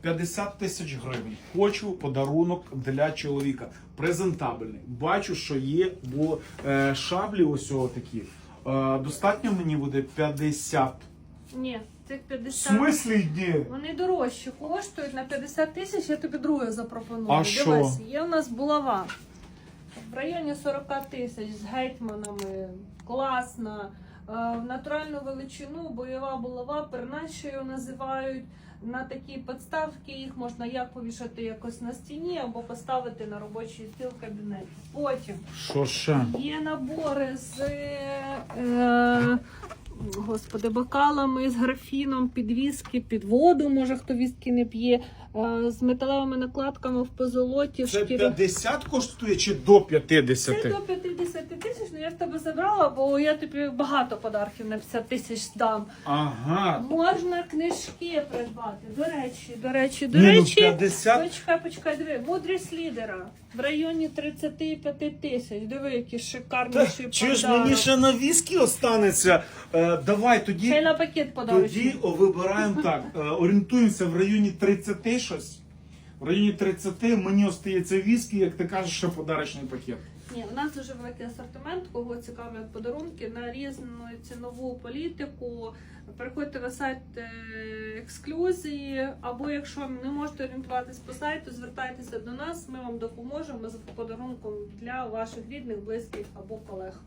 50 тисяч гривень. Хочу подарунок для чоловіка. Презентабельний. Бачу, що є, бо е, шаблі ось такі. Е, достатньо мені буде 50. Ні, цих В смислі ні? Вони дорожчі коштують на 50 тисяч, я тобі друге запропоную. А що? Є у нас булава в районі 40 тисяч з гетьманами, класна, в натуральну величину, бойова булава, перначею називають. На такі підставки їх можна як повішати якось на стіні або поставити на робочий стіл в кабінеті. Потім Шо ще? Є набори з е, господи, бокалами, з графіном, під віскі, під воду, може хто віскі не п'є, е, з металевими накладками в позолоті, Це шкірі. 50 коштує чи до 50? Це до 50 тисяч, ну я в тебе забрала, бо я тобі багато подарків на 50 тисяч дам. Ага. Можна книжки придбати. До речі, до речі, до Ні, ну речі. 50. Почекай, почекай, диви, мудрість лідера в районі 35 тисяч. Диви, які шикарніші Чи ж мені ще на віскі останеться? Е, давай Ще й тоді. на пакет подарочний. Тоді о, вибираємо так. е, орієнтуємося в районі 30 щось. В районі 30 мені остається віскі, як ти кажеш, ще подарочний пакет. Ні, у нас дуже великий асортимент, кого цікавлять подарунки на різну цінову політику. Переходьте на сайт е, ексклюзії, або якщо не можете орієнтуватись по сайту, звертайтеся до нас, ми вам допоможемо з подарунком для ваших рідних, близьких або колег.